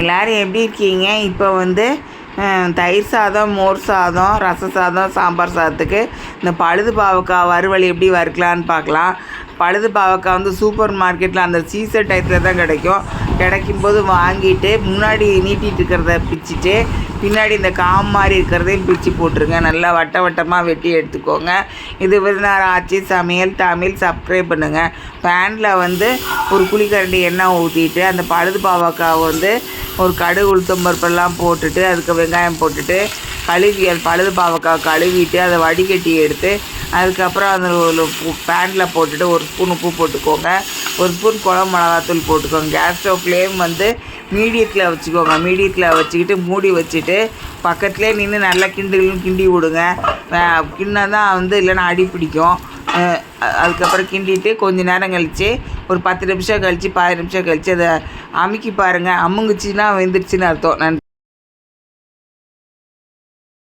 எல்லோரும் எப்படி இருக்கீங்க? இப்போ வந்து தயிர் சாதம் மோர் சாதம் ரச சாதம் சாம்பார் சாதத்துக்கு இந்த பழுது பாவக்காய் வறுவல் எப்படி வறுக்கலான்னு பார்க்கலாம். பழுது பாவக்காய் வந்து சூப்பர் மார்க்கெட்டில் அந்த சீசன் டயத்தில் தான் கிடைக்கும். கிடைக்கும்போது வாங்கிட்டு முன்னாடி நீட்டிகிட்டு இருக்கிறத பிச்சுட்டு பின்னாடி இந்த காம் மாதிரி இருக்கிறதையும் பிச்சு போட்டுருங்க. நல்லா வட்ட வட்டமாக வெட்டி எடுத்துக்கோங்க. இது விருந்தாரம் ஆச்சு சமையல் தமிழ் சப்ஸ்கிரைப் பண்ணுங்கள் பேனில் வந்து ஒரு குழிக்கரண்டி எண்ணெய் ஊற்றிட்டு அந்த பழுது பாவக்காய் வந்து ஒரு கடுகு உளுத்தம் பருப்பெல்லாம் போட்டுட்டு அதுக்கு வெங்காயம் போட்டுட்டு கழுவி அது பழுது பாவக்காய் கழுவிட்டு அதை வடிகட்டி எடுத்து அதுக்கப்புறம் அந்த ஒரு பேனில் போட்டுட்டு ஒரு ஸ்பூன் உப்பு போட்டுக்கோங்க. ஒரு ஸ்பூன் குழம்பு மிளகாத்தூள் போட்டுக்கோங்க. கேஸ் ஸ்டவ் ஃப்ளேம் வந்து மீடியத்தில் வச்சுக்கோங்க. மீடியத்தில் வச்சுக்கிட்டு மூடி வச்சுட்டு பக்கத்துலேயே நின்று நல்லா கிண்டுகளும் கிண்டி விடுங்க. கிண்ணா தான் வந்து இல்லைன்னா அடி பிடிக்கும். அதுக்கப்புறம் கிண்டிட்டு கொஞ்ச நேரம் கழித்து ஒரு பத்து நிமிஷம் கழித்து பதினஞ்சு நிமிஷம் கழித்து அதை அமுக்கி பாருங்கள் அம்முங்குச்சின்னா வெந்துருச்சுன்னு அர்த்தம். நன்றி.